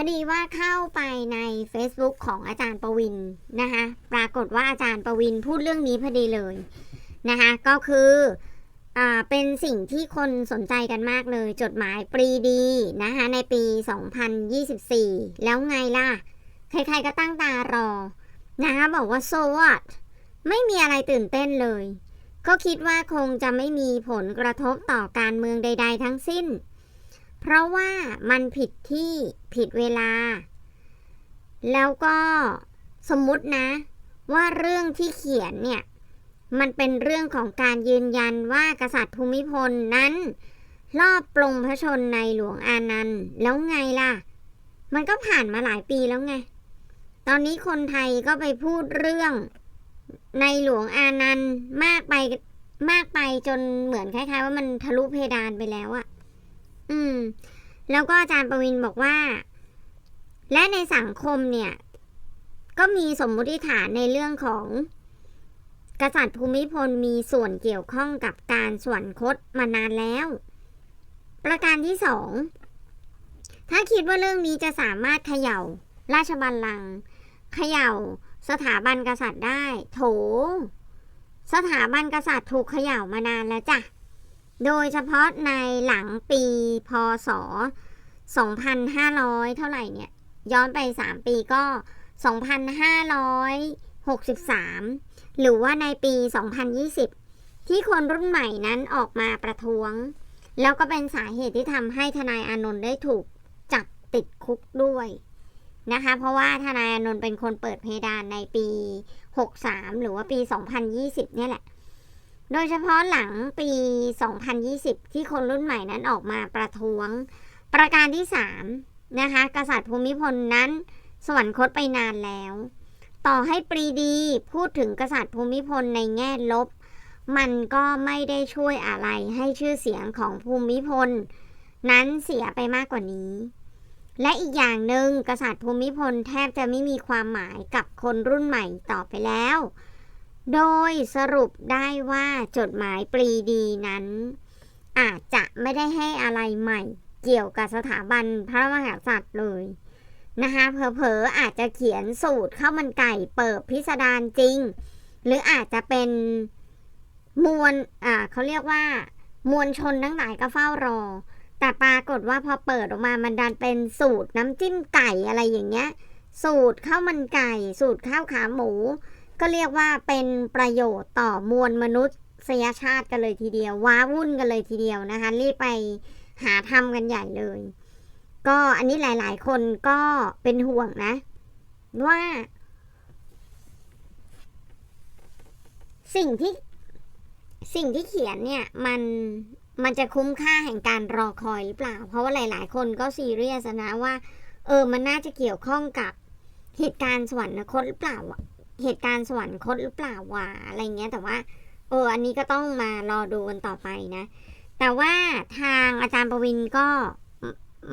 พอดีว่าเข้าไปใน Facebook ของอาจารย์ประวินนะคะปรากฏว่าอาจารย์ประวินพูดเรื่องนี้พอดีเลยนะคะก็คืออ่าเป็นสิ่งที่คนสนใจกันมากเลย จดหมายปรีดีนะคะในปี 2024 แล้วไงล่ะ ใครๆก็ตั้งตารอนะคะบอกว่า so what ไม่มีอะไรตื่นเต้นเลย ก็คิดว่าคงจะไม่มีผลกระทบต่อการเมืองใด ๆ ทั้งสิ้น เพราะว่ามันผิดที่ผิดเวลา แล้วก็สมมุตินะ ว่าเรื่องที่เขียนเนี่ย มันเป็นเรื่องของการยืนยันว่ากษัตริย์ภูมิพลนั้น รอบปลงพระชนในหลวงอานันต์แล้วไงล่ะ มันก็ผ่านมาหลายปีแล้วไง ตอนนี้คนไทยก็ไปพูดเรื่องในหลวงอานันต์มากไปมากไปจนเหมือนคล้ายๆ ว่ามันทะลุเพดานไปแล้วอะ อืม แล้วก็อาจารย์ประวินบอกว่า และในสังคมเนี่ย ก็มีสมมุติฐานในเรื่องของ กษัตริย์ภูมิพลมีส่วนเกี่ยวข้องกับการส่วรรคตมานานแล้ว ประการที่สองถ้าคิดว่าเรื่องนี้จะสามารถเขย่า ราชบัลลังก์เขย่า สถาบันกษัตริย์ได้ โถ สถาบันกษัตริย์ถูกเขย่ามานานแล้วจ้ะ โดยเฉพาะในหลังปีพศ 2500 เท่าไหร่เนี่ย ย้อนไป 3 ปีก็ 2563 หรือว่าในปี 2020 ที่คนรุ่นใหม่นั้นออกมาประท้วง แล้วก็เป็นสาเหตุที่ทำให้ทนายอานนท์ได้ถูกจับติดคุกด้วยนะคะ เพราะว่าทนายอานนท์เป็นคนเปิดเพดานในปี 63 หรือว่าปี 2020 เนี่ยแหละ โดยเฉพาะหลังปี 2020 ที่คนรุ่นใหม่นั้นออกมาประท้วง ประการที่ 3 นะคะ กษัตริย์ภูมิพลนั้น สวรรคตไปนานแล้ว ต่อให้ปรีดีพูดถึงกษัตริย์ภูมิพลในแง่ลบ มันก็ไม่ได้ช่วยอะไรให้ชื่อเสียงของภูมิพล นั้นเสียไปมากกว่านี้ และอีกอย่างหนึ่งกษัตริย์ภูมิพลแทบจะไม่มีความหมายกับคนรุ่นใหม่ต่อไปแล้ว โดยสรุปได้ว่าจดหมายปรีดีนั้น อาจจะไม่ได้ให้อะไรใหม่ เกี่ยวกับสถาบันพระมหากษัตริย์เลยนะคะเผลอๆอาจจะเขียนสูตรข้าวมันไก่เปิดพิสดารจริง หรืออาจจะเป็นมวลอ่าเขาเรียกว่า มวลชนทั้งหลายก็เฝ้ารอ แต่ปรากฏว่าพอเปิดออกมามันดันเป็นสูตรน้ำจิ้มไก่อะไรอย่างเงี้ย สูตรข้าวมันไก่ สูตรข้าวขาหมู ก็เรียกว่าเป็นประโยชน์ต่อมวลมนุษยชาติกันเลยทีเดียว ว้าวุ่นกันเลยทีเดียวนะคะ รีบไปหาทำกันใหญ่เลย ก็อันนี้หลาย ๆ คนก็เป็นห่วงนะ ว่า สิ่งที่สิ่งที่เขียนเนี่ยมันมันจะคุ้มค่าแห่งการรอคอยหรือเปล่า เพราะว่าหลาย ๆ คนก็ซีเรียสนะว่า เออมันน่าจะเกี่ยวข้องกับเหตุการณ์สวรรคตหรือเปล่าอะ เหตุการณ์สวรรคตหรือเปล่าวะอะไรเงี้ยแต่ว่าเอออันนี้ก็ต้องมารอดูกันต่อไปนะ แต่ว่าทางอาจารย์ประวินก็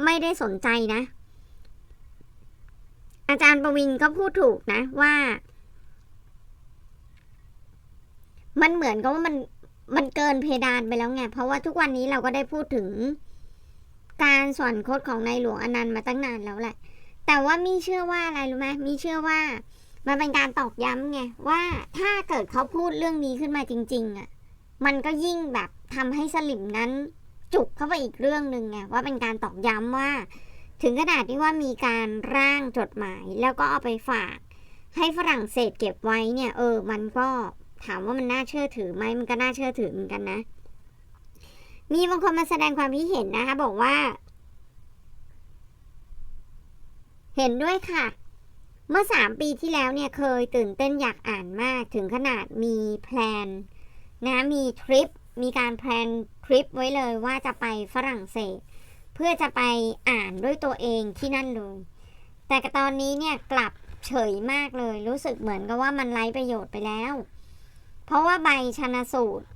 ไม่ได้สนใจนะ อาจารย์ประวินก็พูดถูกนะว่า มันเหมือนกับว่ามันมันเกินเพดานไปแล้วไง เพราะว่าทุกวันนี้เราก็ได้พูดถึง การสวรรคตของในหลวงอนันต์มาตั้งนานแล้วแหละ แต่ว่ามีเชื่อว่าอะไรรู้ไหมมีเชื่อว่า มันเป็นการตอกย้ำไงว่าถ้าเกิดเขาพูดเรื่องนี้ขึ้นมาจริง ๆอะมันก็ยิ่งแบบทำให้สลิมนั้นจุกเข้าไปอีกเรื่องหนึ่งไงว่าเป็นการตอกย้ำว่า ถึงขนาดที่ว่ามีการร่างจดหมาย แล้วก็เอาไปฝาก ให้ฝรั่งเศสเก็บไว้เนี่ย เออ มันก็ถามว่ามันน่าเชื่อถือไหมมันก็น่าเชื่อถือเหมือนกันนะ มีบางคนมาแสดงความคิดเห็นนะคะ บอกว่า เห็นด้วยค่ะ เมื่อสามปีที่แล้วเนี่ยเคยตื่นเต้นอยากอ่านมากถึงขนาดมีแพลนนะมีทริป มีการแพลนทริปไว้เลยว่าจะไปฝรั่งเศส เพื่อจะไปอ่านด้วยตัวเองที่นั่นเลยแต่ตอนนี้เนี่ยกลับเฉยมากเลย รู้สึกเหมือนกับว่ามันไร้ประโยชน์ไปแล้ว เพราะว่าใบชนสูตร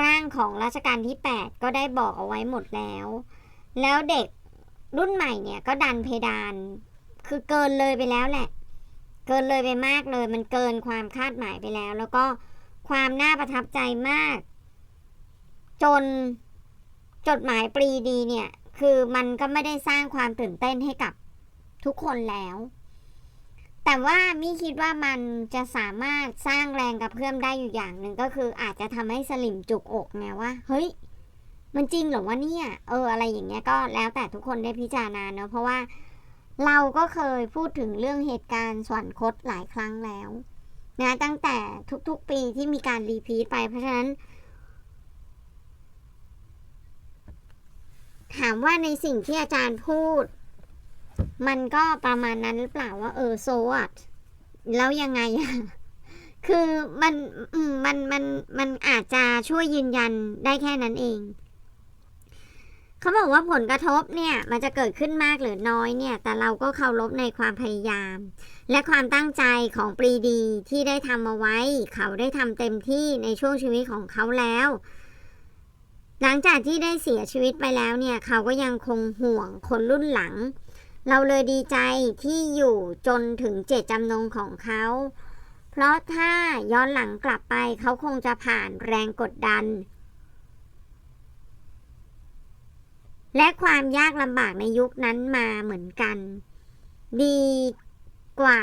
ร่างของรัชกาลที่ 8 ก็ได้บอกเอาไว้หมดแล้ว แล้วเด็กรุ่นใหม่เนี่ยก็ดันเพดาน คือเกินเลยไปแล้วแหละ เกินเลยไปมากเลย มันเกินความคาดหมายไปแล้ว แล้วก็ความน่าประทับใจมาก จนจดหมายปรีดีเนี่ย คือมันก็ไม่ได้สร้างความตื่นเต้นให้กับทุกคนแล้ว แต่ว่ามี่คิดว่ามันจะสามารถสร้างแรงกระเพื่อมได้อยู่อย่างหนึ่งก็คืออาจจะทำให้สลิมจุกอกไงว่า เฮ้ย มันจริงหรอวะเนี่ย เอออะไรอย่างเงี้ยก็แล้วแต่ทุกคนได้พิจารณาเนอะเพราะว่า เราก็เคยพูดถึงเรื่องเหตุการณ์สวรรคตหลายครั้งแล้วนะตั้งแต่ทุกๆปีที่มีการรีพีทไปเพราะฉะนั้น ถามว่าในสิ่งที่อาจารย์พูด มันก็ประมาณนั้นหรือเปล่าว่า เออโซอะแล้วยังไงอะคือมันมันมันมันอาจจะช่วยยืนยันได้แค่นั้นเอง เขาบอกว่าผลกระทบเนี่ยมันจะเกิดขึ้นมากหรือน้อยเนี่ย แต่เราก็เคารพในความพยายาม และความตั้งใจของปรีดีที่ได้ทำเอาไว้ เขาได้ทำเต็มที่ในช่วงชีวิตของเขาแล้ว หลังจากที่ได้เสียชีวิตไปแล้วเนี่ยเขาก็ยังคงห่วงคนรุ่นหลัง เราเลยดีใจที่อยู่จนถึงเจตจำนงของเขาเพราะถ้าย้อนหลังกลับไปเขาคงจะผ่านแรงกดดัน และความยากลำบากในยุคนั้นมาเหมือนกัน ดีกว่า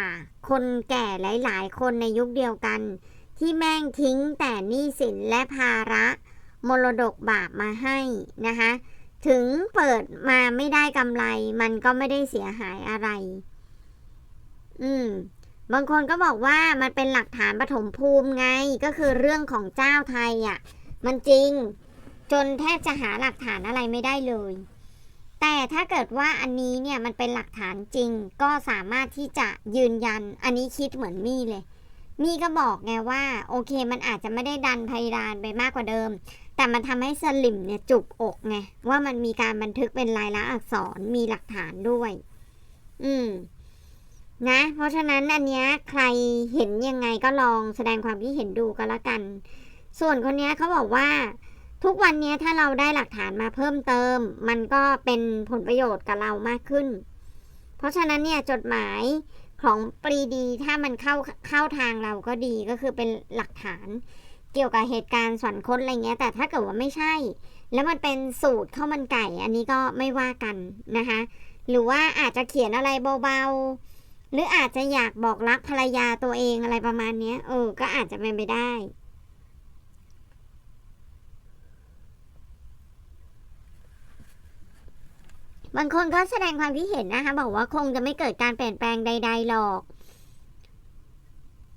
คนแก่หลาย ๆ คนในยุคเดียวกัน ที่แม่งทิ้งแต่หนี้สินและภาระมรดกบาปมาให้นะคะถึงเปิดมาไม่ได้กำไร มันก็ไม่ได้เสียหายอะไร อืม บางคนก็บอกว่ามันเป็นหลักฐานปฐมภูมิไง ก็คือเรื่องของเจ้าไทยอะ่ะ มันจริง จนแทบจะหาหลักฐานอะไรไม่ได้เลย แต่ถ้าเกิดว่าอันนี้เนี่ยมันเป็นหลักฐานจริง ก็สามารถที่จะยืนยัน อันนี้คิดเหมือนมี่เลย มี่ก็บอกไงว่า โอเคมันอาจจะไม่ได้ดันไพดานไปมากกว่าเดิม แต่มันทำให้สลิมเนี่ยจุกอกไงว่ามันมีการบันทึกเป็นลายลักษณ์อักษรมีหลักฐานด้วย อืมนะ เพราะฉะนั้นอันเนี้ยใครเห็นยังไงก็ลองแสดงความคิดเห็นดูก็แล้วกัน ส่วนคนเนี้ยเขาบอกว่า ทุกวันนี้ถ้าเราได้หลักฐานมาเพิ่มเติม มันก็เป็นผลประโยชน์กับเรามากขึ้น เพราะฉะนั้นเนี่ยจดหมายของปรีดีถ้ามันเข้าเข้าทางเราก็ดีก็คือเป็นหลักฐานเกี่ยวกับเหตุการณ์สวรรคตอะไรเงี้ย แต่ถ้าเกิดว่าไม่ใช่ แล้วมันเป็นสูตรข้าวมันไก่ อันนี้ก็ไม่ว่ากันนะคะ หรือว่าอาจจะเขียนอะไรเบาๆ หรืออาจจะอยากบอกรักภรรยาตัวเองอะไรประมาณนี้เออ ก็อาจจะเป็นไปได้ บางคนก็แสดงความคิดเห็นนะคะ บอกว่าคงจะไม่เกิดการเปลี่ยนแปลงใด ๆหรอก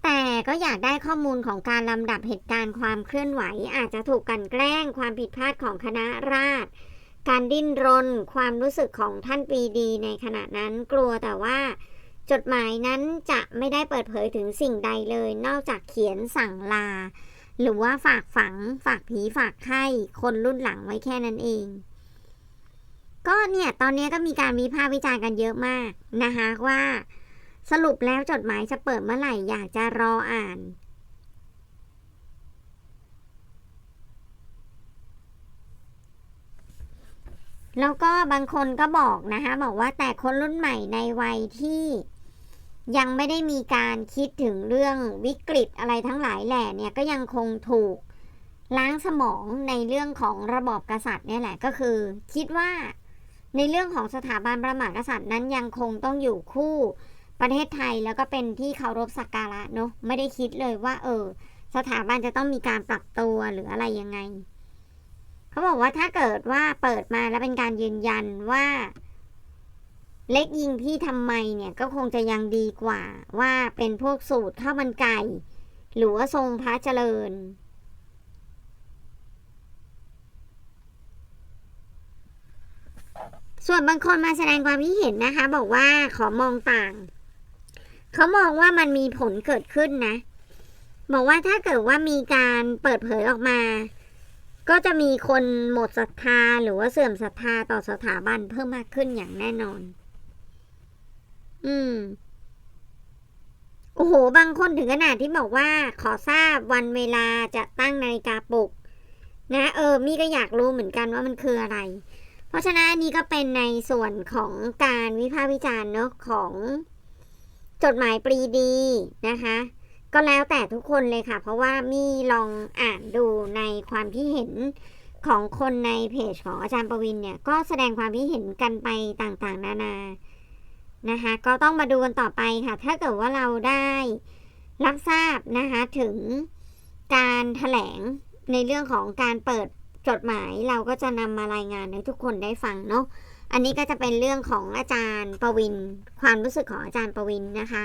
แต่ก็อยากได้ข้อมูลของการลำดับเหตุการณ์ความเคลื่อนไหว อาจจะถูกกันแกล้งความผิดพลาดของคณะราษฎรการดิ้นรนความรู้สึกของท่านปรีดีในขณะนั้นกลัวแต่ว่าจดหมายนั้นจะไม่ได้เปิดเผยถึงสิ่งใดเลย นอกจากเขียนสั่งลา หรือว่าฝากฝัง ฝากผีฝากไข้คนรุ่นหลังไว้แค่นั้นเอง ก็เนี่ยตอนนี้ก็มีการวิพากษ์วิจารณ์กันเยอะมากนะคะว่า สรุปแล้วจดหมายจะเปิดเมื่อไหร่อยากจะรออ่าน แล้วก็บางคนก็บอกนะคะบอกว่าแต่คนรุ่นใหม่ในวัยที่ยังไม่ได้มีการคิดถึงเรื่องวิกฤตอะไรทั้งหลายแหล่เนี่ยก็ยังคงถูกล้างสมองในเรื่องของระบอบกษัตริย์เนี่ยแหละก็คือ คิดว่า ในเรื่องของสถาบันพระมหากษัตริย์นั้นยังคงต้องอยู่คู่ประเทศไทยแล้วก็เป็นที่เคารพสักการะเนาะไม่ได้คิดเลยว่า เออ สถาบันจะต้องมีการปรับตัวหรืออะไรยังไง เขาบอกว่าถ้าเกิดว่าเปิดมาแล้วเป็นการยืนยันว่า เล็กยิงพี่ทำไมเนี่ยก็คงจะยังดีกว่า ว่าเป็นพวกสูตรข้าวมันไก่ หรือว่าทรงพระเจริญ ส่วนบางคนมาแสดงความคิดเห็นนะคะ บอกว่าขอมองต่าง เขามองว่ามันมีผลเกิดขึ้นนะ บอกว่าถ้าเกิดว่ามีการเปิดเผยออกมา ก็จะมีคนหมดศรัทธาหรือว่าเสื่อมศรัทธาต่อสถาบันเพิ่มมากขึ้นอย่างแน่นอน อืมโอ้โห บางคนถึงขนาดที่บอกว่าขอทราบวันเวลาจะตั้งนาฬิกาปลุก นะ เออ มี่ก็อยากรู้เหมือนกันว่ามันคืออะไร เพราะฉะนั้นอันนี้ก็เป็นในส่วนของการวิพากษ์วิจารณ์เนอะของจดหมายปรีดีนะคะ ก็แล้วแต่ทุกคนเลยค่ะ เพราะว่ามี่ลองอ่านดูในความที่เห็นของคนในเพจของอาจารย์ประวินเนี่ย ก็แสดงความคิดเห็นกันไปต่างๆ นานานะคะ ก็ต้องมาดูกันต่อไปค่ะ ถ้าเกิดว่าเราได้รับทราบนะคะถึงการถแถลงในเรื่องของการเปิด จดหมายเราก็จะนำมารายงานให้ทุกคนได้ฟังเนาะอันนี้ก็จะเป็นเรื่องของอาจารย์ประวิน ความรู้สึกของอาจารย์ประวินนะคะ